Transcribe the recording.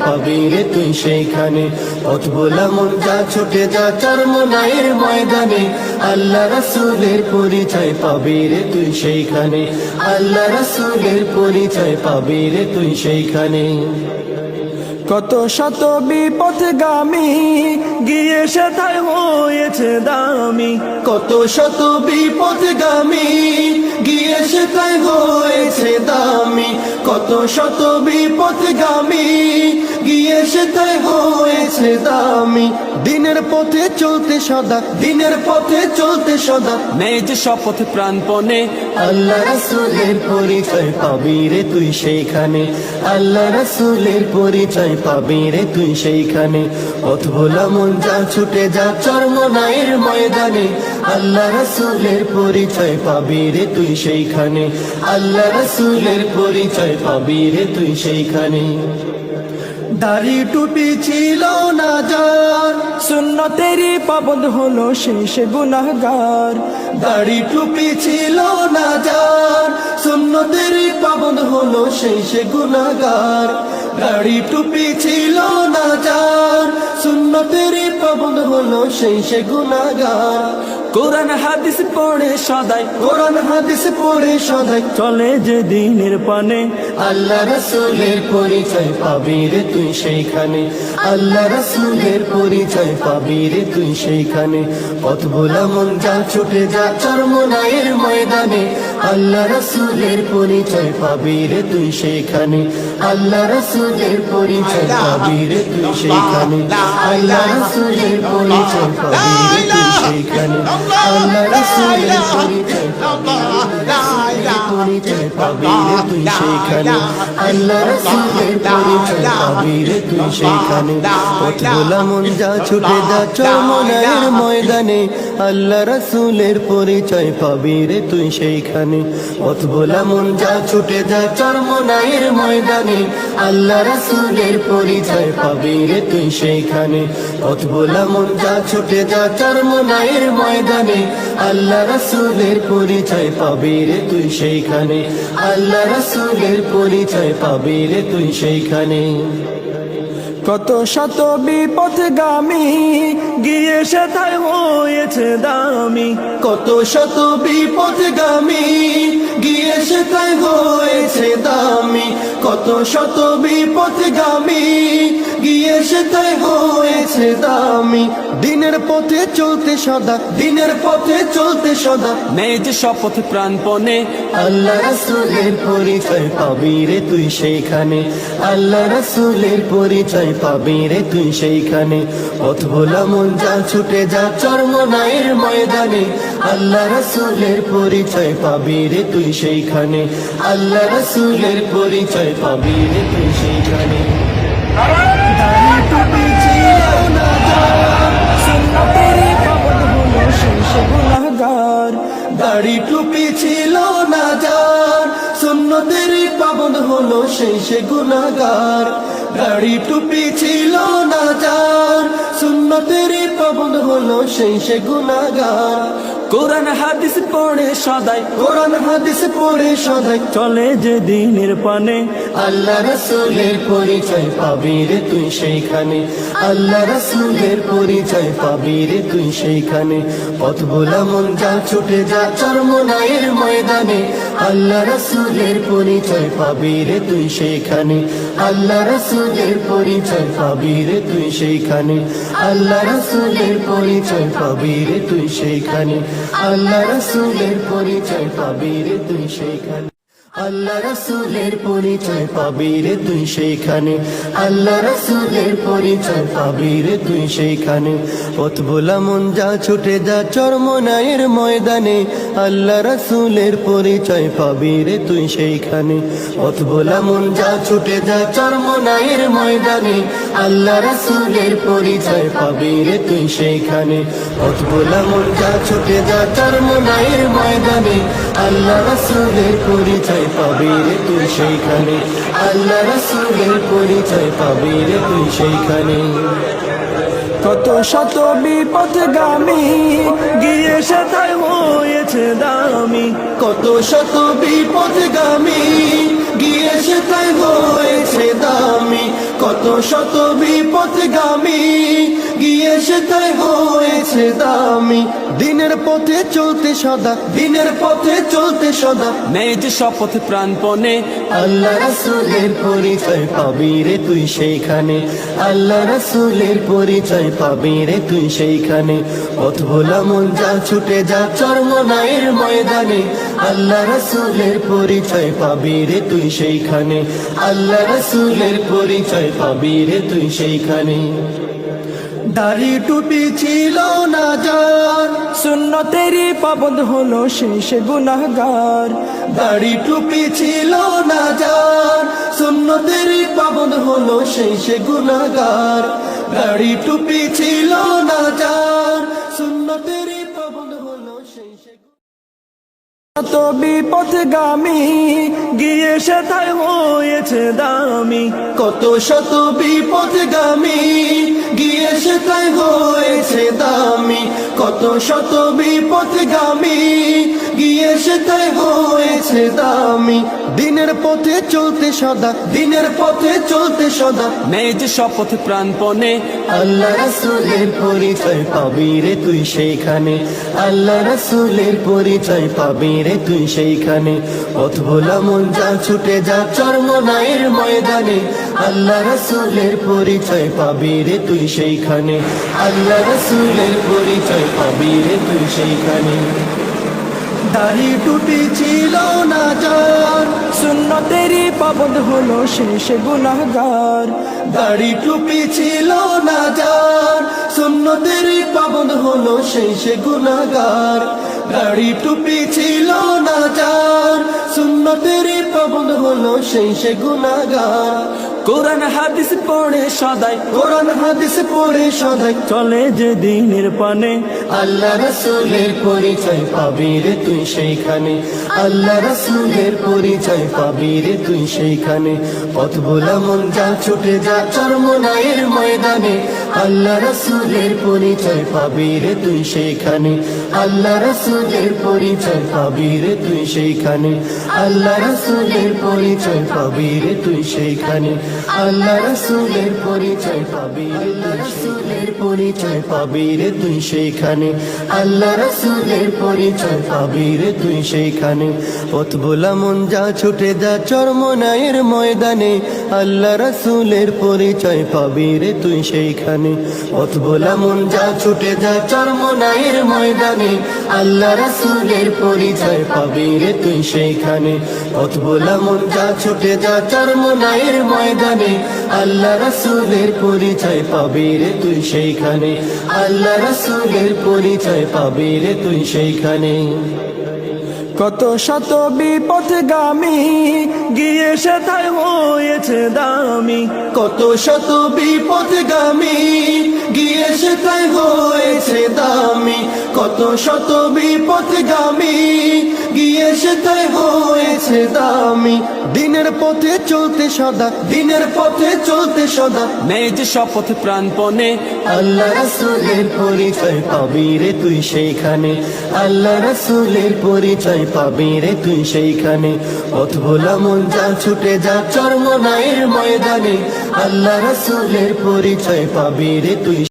পাবি রে তুই সেইখানে? পথ মন যা ছুটে যা, চার চরমনায়ের ময়দানে। আল্লাহ রসুলের পরিচয় পাবি রে তুই সেইখানে। আল্লাহ রসুলের পরিচয় পাবি রে তুই সেইখানে। কত শত বিপথগামী গিয়ে সেথায় হয়েছে দামি। কত শত বিপদগামী গিয়ে সেটাই হয়েছে দামি। কত শত বিপদগামী গিয়ে সেটাই হয়েছে দামি। দিনের পথে চলতে সদা দিনের পথে চলতে সদা। নেই যে শপথ প্রাণপণে। আল্লাহ রসুলের পরিচয় পাবি রে তুই সেইখানে। আল্লাহ রসুলের পরিচয় পাবি রে তুই সেইখানে। পথ ভোলা মন যা ছুটে যা চর্মনায়ের ময়দানে। আল্লাহ রসুলের পরিচয় পাবি রে তুই সেইখানে। আল্লাহ রসুলের পরিচয় পাবি রে তুই সেইখানে। দাড়ি টুপি ছিল না যার। সুন্নতেরই পাবন হলো শেষ গুনাহগার। দাড়ি টুপি ছিল না যার। সুন্নতের পাবন হলো সেই সে গুনাগার দাড়ি টুপি ছিল না যার। সুন্নতের পাবন হলো সে গুনাগার কোরআন হাদিস পড়ে সদাই কোরআন হাদিস পড়ে সদাই। চলে যে দিনের পানে। আল্লাহ রসুলের পরিচয় পাবি রে তুই সেইখানে। আল্লাহ রসুলের পরিচয় পাবি রে তুই সেইখানে। পথ ভোলা মন যা ছুটে যা চর্মনায়ের ময়দানে। আল্লাহ রসুলের পরিচয় পাবি রে তুই সেখানে আল্লাহ রসুলের পরিচয় পাবি রে তুই সেখানে আল্লাহ রসুলের পরিচয় পাবি রে তুই সেখানে আল্লাহ রসুলের পরিচয় আল্লাহ রসুলের পরিচয় পাবি রে তুই ময়দানে। আল্লাহ রসুলের পরিচয় পাবি রে তুই সেইখানে। পথ ভোলা মন যা ছুটে যা চরমনায়ের ময়দানে। আল্লাহ রসুলের পরিচয় পাবি রে তুই সেইখানে। পথ মন যা ছুটে যা চরমনায়ের ময়দানে। আল্লাহ রসুলের পরিচয় পাবি রে তুই সেইখানে। আল্লাহ রসুলের পরিচয় পাবি রে তুই সেইখানে। কত শত বিপথগামী গিয়ে সেথায় হয়েছে দামি। কত শত বিপদগামী গিয়ে সেটাই হয়েছে দামি। কত শত বিপদগামী সেটাই হয়েছে দামি। দিনের পথে চলতে সদা, দিনের পথে চলতে সদা। নেই যে শপথ প্রাণপণে, আল্লাহ রসুলের পরিচয় পাবি রে তুই সেইখানে। আল্লাহ রসুলের পরিচয় পাবি রে তুই সেইখানে। পথ ভোলা মন যা ছুটে যা চর্মনায়ের ময়দানে। আল্লাহ রসুলের পরিচয় পাবি রে তুই সেইখানে। আল্লাহ রসুলের পরিচয় পাবি রে তুই সেইখানে। সেই সে গুনাগার দাড়ি টুপি ছিল না যার। সুন্নতের পাবন হলো সেই সে গুনাগার কোরআন হাদিস পড়ে সদাই। কোরআন হাদিস পড়ে সদাই। চলে যে দিনের পানে। আল্লাহ রসুলের পরিচয় পাবি রে তুই সেইখানে। আল্লাহ রসুলের পরিচয় পাবি রে তুই সেইখানে। পথ ভোলা মন যা ছুটে যা চর্মনায়ের ময়দানে। আল্লাহ রসুলের পরিচয় পাবি রে তুই সেইখানে। আল্লাহ রসুলের পরিচয় পাবি রে তুই সেইখানে। আল্লাহ রসুলের পরিচয় পাবি রে তুই সেইখানে। আল্লাহ রসুলের পরিচয় পাবি রে তুই সেইখানে। আল্লাহ রসুলের পরিচয় পাবি রে তুই সেইখানে। আল্লাহ রসুলের পরিচয় পাবি রে তুই সেইখানে। পথ ভোলা মন যা ছুটে যা চরমনায়ের ময়দানে। আল্লাহ রসুলের পরিচয় পাবি রে তুই সেইখানে। পথ ভোলা মন যা ছুটে যা চরমনায়ের ময়দানে। আল্লাহ রসুলের পরিচয় পাবি রে তুই সেইখানে। পথ ভোলা মন যা ছুটে যা চরমনায়ের ময়দানে। আল্লাহ রসুলের পরিচয় পাবি রে তুই সেইখানে। আল্লাহ রসুলের পরিচয় রে তুই সেইখানে। কত শত বিপথগামী গিয়ে সেথায় হয়েছে দামি। কত শত বিপদগামী গিয়ে সেটাই হয়েছে দামি। কত শত বিপদগামী হয়েছে দামি। দিনের পথে চলতে সদা দিনের পথে চলতে সদা। নেই যে শপথ প্রাণপণে। আল্লাহ রাসূলের পরিচয় পাবি রে তুই সেইখানে। আল্লাহ রাসূলের পরিচয় পাবি রে তুই সেইখানে। পথ ভোলা মন যা ছুটে যা চরমনায়ের ময়দানে। আল্লাহ রাসূলের পরিচয় পাবি রে তুই সেইখানে। আল্লাহ রাসূলের পরিচয় পাবি রে তুই সেইখানে। দাড়ি টুপি ছিল না যার। সুন্নতেরই পাবদ হলো শেষ গুনাহগার। দাড়ি টুপি ছিল না যার। সুন্নতের পাবন হলো সে গুনাগার দাড়ি টুপি ছিল না যার। সুন্নতের কত বিপথগামী গিয়ে সেথায় হয়েছে দামি। কত শত বিপদগামী গিয়ে সেথায় হয়েছে দামি। কত শত বিপদগামী গিয়ে সেটাই হয়েছে দামি। দিনের পথে চলতে সদা, দিনের পথে চলতে সদা। নেই যে শপথ প্রাণপণে, আল্লাহ রাসূলের পরিচয় পাবি রে তুই সেইখানে। আল্লাহ রাসূলের পরিচয় পাবি রে তুই সেইখানে। পথ ভোলা মন যা ছুটে যা, চরমনায়ের ময়দানে। আল্লাহ রাসূলের পরিচয় পাবি রে তুই সেইখানে। আল্লাহ রাসূলের পরিচয় পাবি রে তুই সেইখানে। দাড়ি টুপি ছিল না যার, সুন্নতেরই পাবদ হলো শেষ গুনাহগার। দাড়ি টুপি ছিল না যার সুন্নতের পাবন হলো সে গুনাগার দাড়ি টুপি ছিল না যার সুন্নতের পাবন হলো সে গুনাগার কোরআন হাদিস পড়ে সদাই। কোরআন হাদিস পড়ে সদাই। চলে যে দিনের পানে। আল্লাহ রসুলের পরিচয় পাবি রে তুই সেইখানে। আল্লাহ রসুলের পরিচয় পাবি রে তুই সেইখানে। পথ ভোলা মন যা ছুটে যা চরমনায়ের ময়দানে। আল্লাহ রসুলের পরিচয় পাবি রে তুই সেইখানে। আল্লাহ রসুলের পরিচয় পাবি রে তুই সেইখানে। আল্লাহ রসুলের পরিচয় পাবি রে তুই সেইখানে। আল্লাহ রসুলের পরিচয় আল্লাহ রসুলের পরিচয় পাবি রে তুই সেইখানে। আল্লাহ রসুলের পরিচয় পাবি রে তুই সেইখানে। পথ ভোলা মন যা ছুটে যা চরমনায়ের ময়দানে। আল্লাহ রসুলের পরিচয় পাবি রে তুই সেইখানে। ভোলা মন যা ছুটে যা চরমনায়ের ময়দানে। আল্লাহ রসুলের পরিচয় পাবি রে তুই সেইখানে। ভোলা মন যা ছুটে যা চরমনায়ের ময়দানে। আল্লাহ রসুলের পরিচয় পাবি রে তুই সেইখানে। আল্লাহ রসুলের পরিচয় পাবি রে তুই সেইখানে। কত শত বিপথগামী গিয়ে সেথায় হয়েছে দামি। কত শত বিপদগামী গিয়ে সেথায় হয়েছে দামি। কত শত বিপদগামী গিয়ে সেটাই হয়েছে দামি। দিনের পথে চলতে সদা দিনের পথে চলতে সদা। নেই যে শপথ প্রাণপণে। আল্লাহ রসুলের পরিচয় পাবি রে তুই সেইখানে। আল্লাহ রসুলের পরিচয় পাবি রে তুই সেইখানে। পথ ভোলা মন যা ছুটে যা চরমনায়ের ময়দানে। আল্লাহ রসুলের পরিচয় পাবি রে তুই